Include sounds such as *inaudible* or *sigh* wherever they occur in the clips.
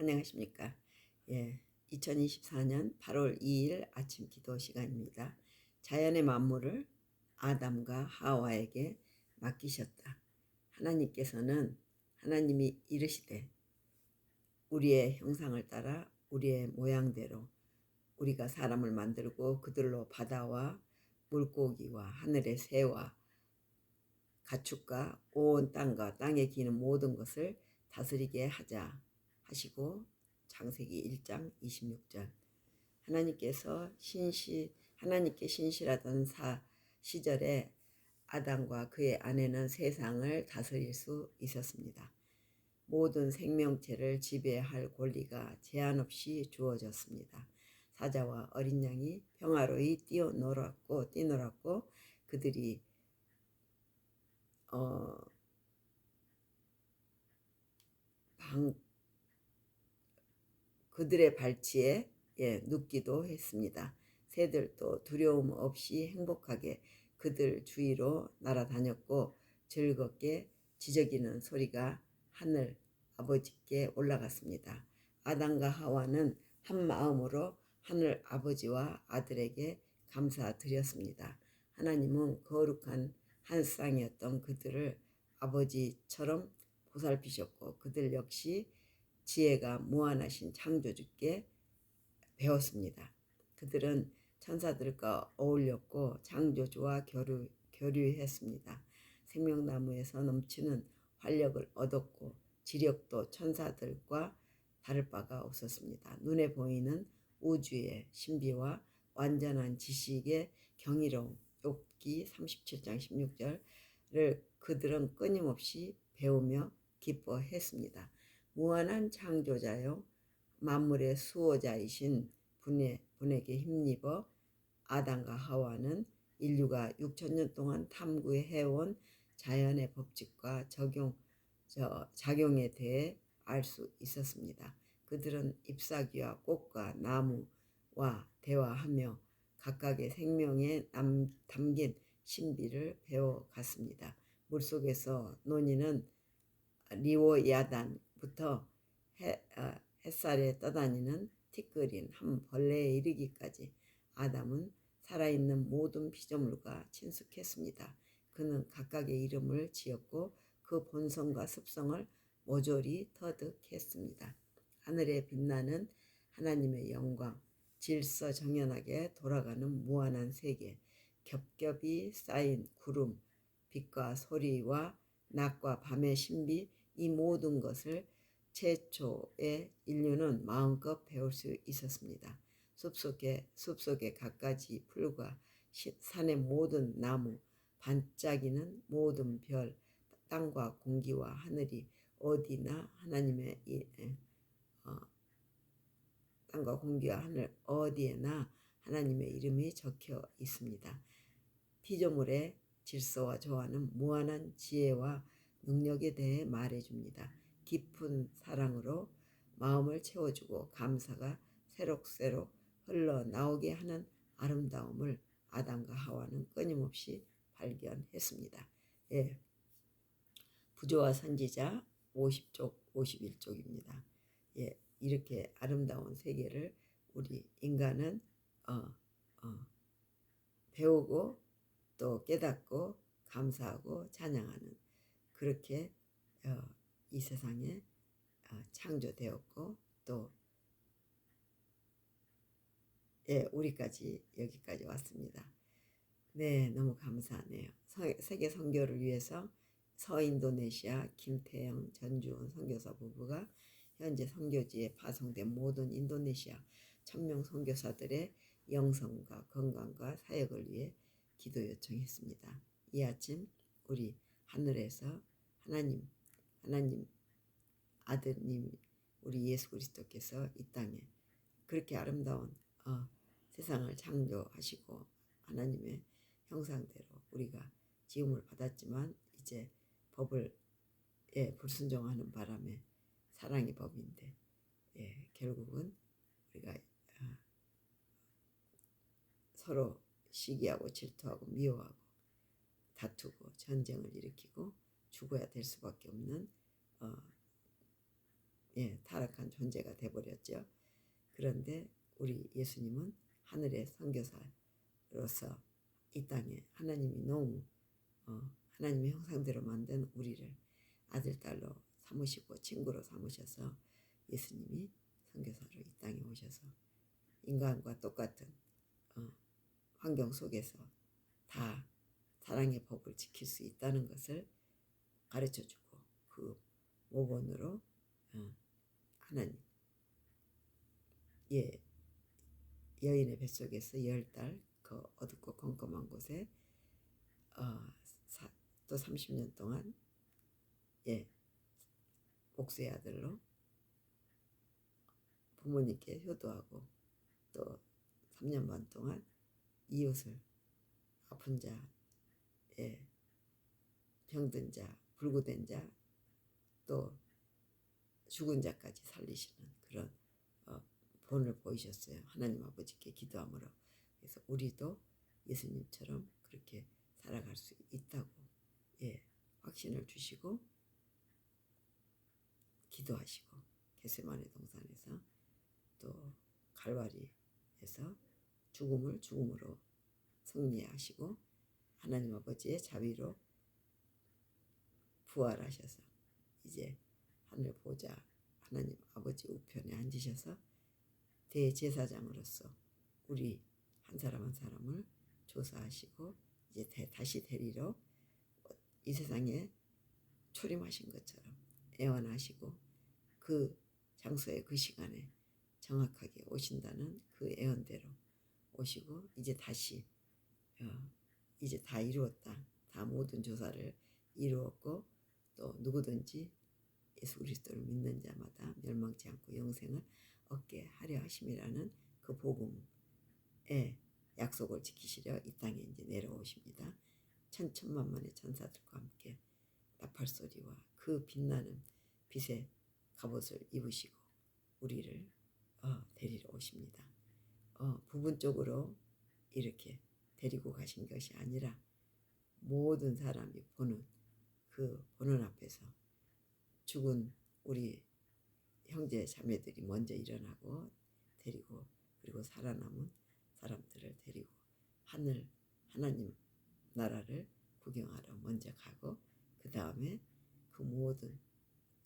안녕하십니까. 예, 2024년 8월 2일 아침 기도 시간입니다. 자연의 만물을 아담과 하와에게 맡기셨다. 하나님께서는 하나님이 이르시되 우리의 형상을 따라 우리의 모양대로 우리가 사람을 만들고 그들로 바다와 물고기와 하늘의 새와 가축과 온 땅과 땅에 기는 모든 것을 다스리게 하자 하시고 창세기 1장 26절 하나님께서 신시 하나님께 신실하던 사 시절에 아담과 그의 아내는 세상을 다스릴 수 있었습니다. 모든 생명체를 지배할 권리가 제한 없이 주어졌습니다. 사자와 어린 양이 평화로이 뛰어놀았고 뛰놀았고 그들이 어, 방, 그들의 발치에 예, 눕기도 했습니다. 새들도 두려움 없이 행복하게 그들 주위로 날아다녔고 즐겁게 지저귀는 소리가 하늘 아버지께 올라갔습니다. 아담과 하와는 한 마음으로 하늘 아버지와 아들에게 감사드렸습니다. 하나님은 거룩한 한 쌍이었던 그들을 아버지처럼 보살피셨고 그들 역시 지혜가 무한하신 창조주께 배웠습니다. 그들은 천사들과 어울렸고 창조주와 교류, 교류했습니다. 생명나무에서 넘치는 활력을 얻었고 지력도 천사들과 다를 바가 없었습니다. 눈에 보이는 우주의 신비와 완전한 지식의 경이로움 욥기 37장 16절을 그들은 끊임없이 배우며 기뻐했습니다. 무한한 창조자요 만물의 수호자이신 분에, 분에게 힘입어 아담과 하와는 인류가 6천년 동안 탐구해온 자연의 법칙과 적용, 저, 작용에 대해 알 수 있었습니다. 그들은 잎사귀와 꽃과 나무와 대화하며 각각의 생명에 남, 담긴 신비를 배워갔습니다. 물속에서 논이는 리오야단 부터 해, 어, 햇살에 떠다니는 티끌인 한 벌레에 이르기까지 아담은 살아있는 모든 피조물과 친숙했습니다. 그는 각각의 이름을 지었고 그 본성과 습성을 모조리 터득했습니다. 하늘에 빛나는 하나님의 영광, 질서 정연하게 돌아가는 무한한 세계, 겹겹이 쌓인 구름, 빛과 소리와 낮과 밤의 신비, 이 모든 것을 최초의 인류는 마음껏 배울 수 있었습니다. 숲속에 숲속의 갖가지 풀과 산의 모든 나무, 반짝이는 모든 별, 땅과 공기와 하늘이 어디나 하나님의 이, 어, 땅과 공기와 하늘 어디에나 하나님의 이름이 적혀 있습니다. 피조물의 질서와 조화는 무한한 지혜와 능력에 대해 말해줍니다. 깊은 사랑으로 마음을 채워주고 감사가 새록새록 흘러나오게 하는 아름다움을 아담과 하와는 끊임없이 발견했습니다. 예. 부조와 선지자 50쪽, 51쪽입니다. 예. 이렇게 아름다운 세계를 우리 인간은 어, 어, 배우고 또 깨닫고 감사하고 찬양하는 그렇게 어, 이 세상에 어, 창조되었고 또 예, 우리까지 여기까지 왔습니다. 네, 너무 감사하네요. 세계 선교를 위해서 서인도네시아 김태영 전주원 선교사 부부가 현재 선교지에 파송된 모든 인도네시아 천명 선교사들의 영성과 건강과 사역을 위해 기도 요청했습니다. 이 아침 우리 하늘에서 하나님, 하나님 아드님 우리 예수 그리스도께서 이 땅에 그렇게 아름다운 어, 세상을 창조하시고 하나님의 형상대로 우리가 지음을 받았지만 이제 법을 예, 불순종하는 바람에 사랑의 법인데 예, 결국은 우리가 아, 서로 시기하고 질투하고 미워하고 다투고 전쟁을 일으키고 죽어야 될 수밖에 없는 어, 예, 타락한 존재가 돼버렸죠. 그런데 우리 예수님은 하늘의 선교사로서 이 땅에 하나님이 너무 어, 하나님의 형상대로 만든 우리를 아들 딸로 삼으시고 친구로 삼으셔서 예수님이 선교사로 이 땅에 오셔서 인간과 똑같은 어, 환경 속에서 다 사랑의 법을 지킬 수 있다는 것을 가르쳐 주고 그 모본으로 어, 하나님. 예 여인의 뱃속에서 열 달 그 어둡고 컴컴한 곳에 어, 사, 또 30년 동안 예 복수의 아들로 부모님께 효도하고 또 3년 반 동안 이웃을 아픈 자, 예, 병든 자, 불구된 자, 또 죽은 자까지 살리시는 그런 어, 본을 보이셨어요. 하나님 아버지께 기도함으로. 그래서 우리도 예수님처럼 그렇게 살아갈 수 있다고 예, 확신을 주시고 기도하시고 게세마네 동산에서 또 갈바리에서 죽음을 죽음으로 승리하시고 하나님 아버지의 자비로 부활하셔서 이제 하늘 보좌 하나님 아버지 우편에 앉으셔서 대제사장으로서 우리 한 사람 한 사람을 조사하시고 이제 대, 다시 데리러 이 세상에 초림하신 것처럼 애원하시고 그 장소에 그 시간에 정확하게 오신다는 그 애원대로 오시고 이제 다시 어, 이제 다 이루었다. 다 모든 조사를 이루었고 또 누구든지 예수 그리스도를 믿는 자마다 멸망치 않고 영생을 얻게 하려 하심이라는 그 복음의 약속을 지키시려 이 땅에 이제 내려오십니다. 천천만만의 천사들과 함께 나팔 소리와 그 빛나는 빛의 갑옷을 입으시고 우리를 어, 데리러 오십니다. 어, 부분적으로 이렇게 데리고 가신 것이 아니라 모든 사람이 보는 그 보는 앞에서 죽은 우리 형제 자매들이 먼저 일어나고 데리고 그리고 살아남은 사람들을 데리고 하늘 하나님 나라를 구경하러 먼저 가고 그 다음에 그 모든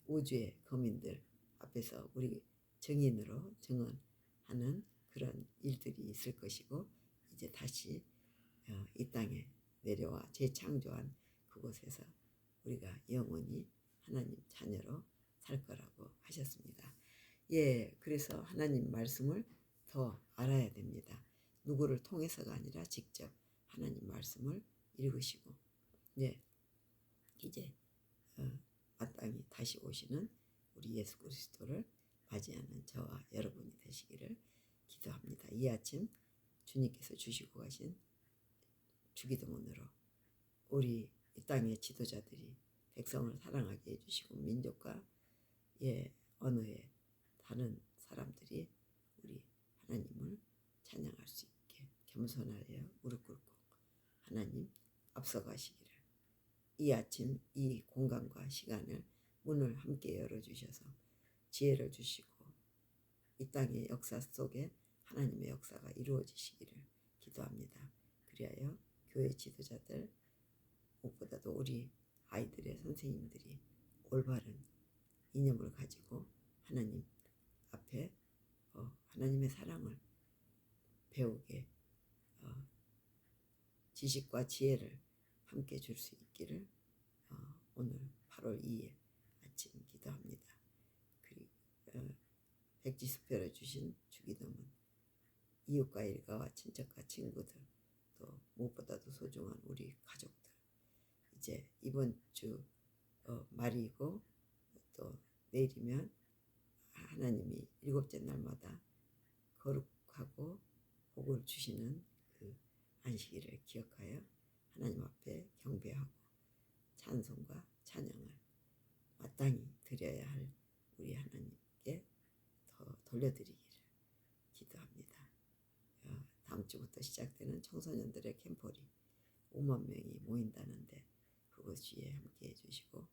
우주의 거민들 앞에서 우리 증인으로 증언하는 그런 일들이 있을 것이고 이제 다시 어, 이 땅에 내려와 재창조한 그곳에서 우리가 영원히 하나님 자녀로 살 거라고 하셨습니다. 예, 그래서 하나님 말씀을 더 알아야 됩니다. 누구를 통해서가 아니라 직접 하나님 말씀을 읽으시고, 예, 이제 어, 마땅히 다시 오시는 우리 예수 그리스도를 맞이하는 저와 여러분이 되시기를 기도합니다. 이 아침 주님께서 주시고 가신 주기도문으로 우리 이 땅의 지도자들이 백성을 사랑하게 해주시고 민족과 예 언어의 다른 사람들이 우리 하나님을 찬양할 수 있게 겸손하여 무릎 꿇고 하나님 앞서가시기를 이 아침 이 공간과 시간을 문을 함께 열어주셔서 지혜를 주시고 이 땅의 역사 속에 하나님의 역사가 이루어지시기를 기도합니다. 그리하여 교회 지도자들 무엇보다도 우리 아이들의 선생님들이 올바른 이념을 가지고 하나님 앞에 어, 하나님의 사랑을 배우게 어, 지식과 지혜를 함께 줄 수 있기를 어, 오늘 8월 2일 아침 기도합니다. 그리고 어, 백지수표를 주신 주기도문 이웃과 일가와 친척과 친구들 또 무엇보다도 소중한 우리 가족들 이제 이번 주 어, 말이고 또 내일이면 하나님이 일곱째 날마다 거룩하고 복을 주시는 그 안식일을 기억하여 하나님 앞에 경배하고 찬송과 찬양을 마땅히 드려야 할 우리 하나님께 더 돌려드리기를 기도합니다. 어, 다음 주부터 시작되는 청소년들의 캠퍼리 5만 명이 모인다는데 위에 함께 해주시고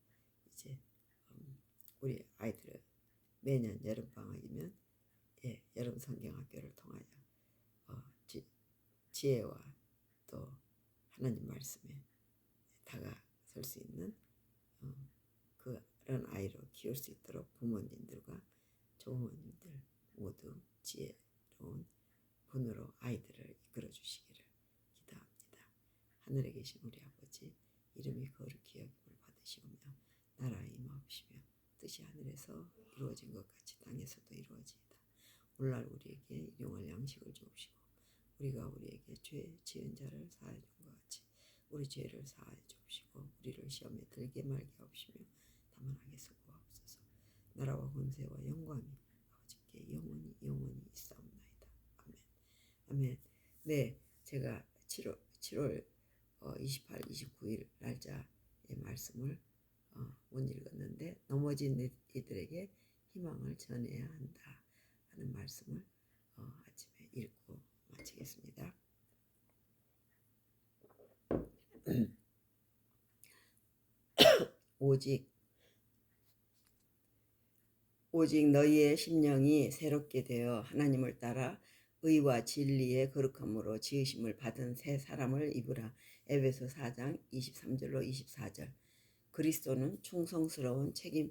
이제 음, 우리 아이들을 매년 여름 방학이면 예, 여름 성경학교를 통하여 어, 지, 지혜와 또 하나님 말씀에 다가설 수 있는 어, 그런 아이로 키울 수 있도록 부모님들과 조부모님들 모두 지혜로운 분으로 아이들을 이끌어 주시기를 기도합니다. 하늘에 계신 우리 아버지 이름이 거룩히 여김을 받으시오며 나라에 임하옵시며 뜻이 하늘에서 이루어진 것 같이 땅에서도 이루어지이다. 오늘날 우리에게 일용할 양식을 주옵시고 우리가 우리에게 죄 지은 자를 사하여 준것 같이 우리 죄를 사하여 주옵시고 우리를 시험에 들게 말게 하옵시며 다만 악에서 구하옵소서 나라와 권세와 영광이 아버지께 영원히 영원히 있사옵나이다. 아멘. 아멘. 네, 제가 7월 7월 어, 28, 29일 날짜의 말씀을 어, 못 읽었는데 넘어진 이들에게 희망을 전해야 한다 하는 말씀을 어, 아침에 읽고 마치겠습니다. *clears throat* 오직 오직 너희의 심령이 새롭게 되어 하나님을 따라 의와 진리의 거룩함으로 지으심을 받은 새 사람을 입으라. 에베소 4장 23절로 24절. 그리스도는 충성스러운 책임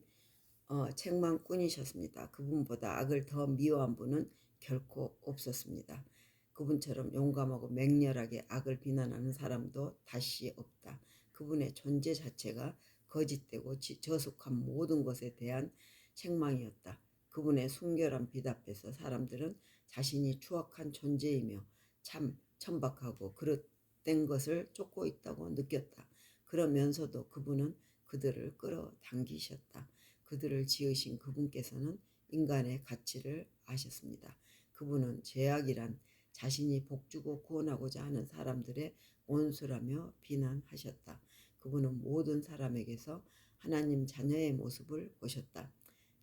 어, 책망꾼이셨습니다. 그분보다 악을 더 미워한 분은 결코 없었습니다. 그분처럼 용감하고 맹렬하게 악을 비난하는 사람도 다시 없다. 그분의 존재 자체가 거짓되고 저속한 모든 것에 대한 책망이었다. 그분의 순결한 빛 앞에서 사람들은 자신이 추악한 존재이며 참 천박하고 그릇 된 것을 쫓고 있다고 느꼈다. 그러면서도 그분은 그들을 끌어당기셨다. 그들을 지으신 그분께서는 인간의 가치를 아셨습니다. 그분은 죄악이란 자신이 복주고 구원하고자 하는 사람들의 원수라며 비난하셨다. 그분은 모든 사람에게서 하나님 자녀의 모습을 보셨다.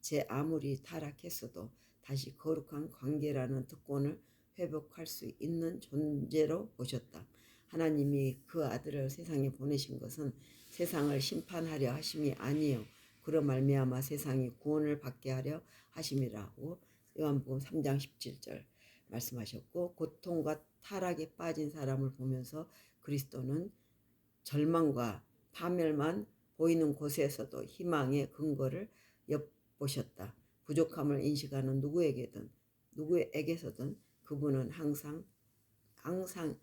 제 아무리 타락했어도 다시 거룩한 관계라는 특권을 회복할 수 있는 존재로 보셨다. 하나님이 그 아들을 세상에 보내신 것은 세상을 심판하려 하심이 아니요 그로 말미암아 세상이 구원을 받게 하려 하심이라고 요한복음 3장 17절 말씀하셨고 고통과 타락에 빠진 사람을 보면서 그리스도는 절망과 파멸만 보이는 곳에서도 희망의 근거를 엿보셨다. 부족함을 인식하는 누구에게든 누구에게서든 그분은 항상 항상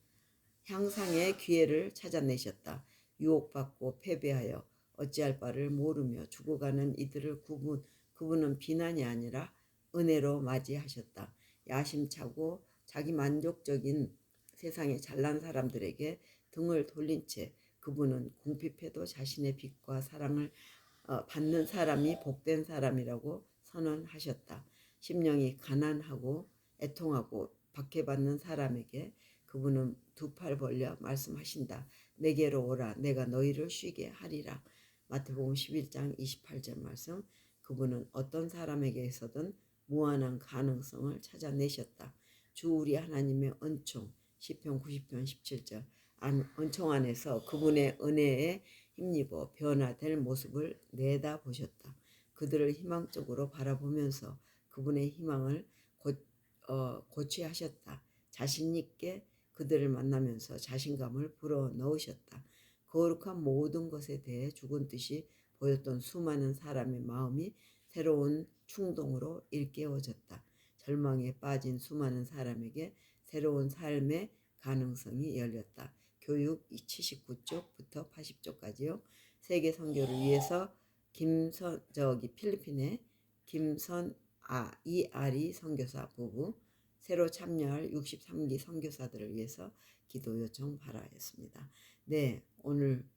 향상의 기회를 찾아내셨다. 유혹받고 패배하여 어찌할 바를 모르며 죽어가는 이들을 그분, 그분은 비난이 아니라 은혜로 맞이하셨다. 야심차고 자기 만족적인 세상의 잘난 사람들에게 등을 돌린 채 그분은 궁핍해도 자신의 빛과 사랑을 어, 받는 사람이 복된 사람이라고 선언하셨다. 심령이 가난하고 애통하고 박해받는 사람에게 그분은 두 팔 벌려 말씀하신다. 내게로 오라. 내가 너희를 쉬게 하리라. 마태복음 11장 28절 말씀. 그분은 어떤 사람에게서든 무한한 가능성을 찾아내셨다. 주 우리 하나님의 은총 10편 90편 17절 은총 안에서 그분의 은혜에 힘입어 변화될 모습을 내다 보셨다. 그들을 희망적으로 바라보면서 그분의 희망을 고, 어, 고취하셨다. 자신 있게 그들을 만나면서 자신감을 불어 넣으셨다. 거룩한 모든 것에 대해 죽은 뜻이 보였던 수많은 사람의 마음이 새로운 충동으로 일깨워졌다. 절망에 빠진 수많은 사람에게 새로운 삶의 가능성이 열렸다. 교육 79쪽부터 80쪽까지요. 세계 선교를 위해서 김선 저기 필리핀의 김선 아 이아리 선교사 부부 새로 참여할 63기 선교사들을 위해서 기도 요청 바라였습니다. 네, 오늘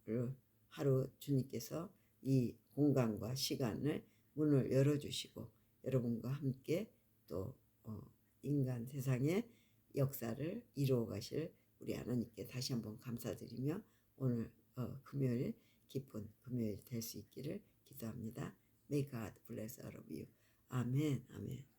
하루 주님께서 이 공간과 시간을 문을 열어주시고 여러분과 함께 또 어, 인간 세상의 역사를 이루어 가실 우리 하나님께 다시 한번 감사드리며 오늘 어, 금요일 기쁜 금요일 될 수 있기를 기도합니다. May God bless all of you. 아멘, 아멘.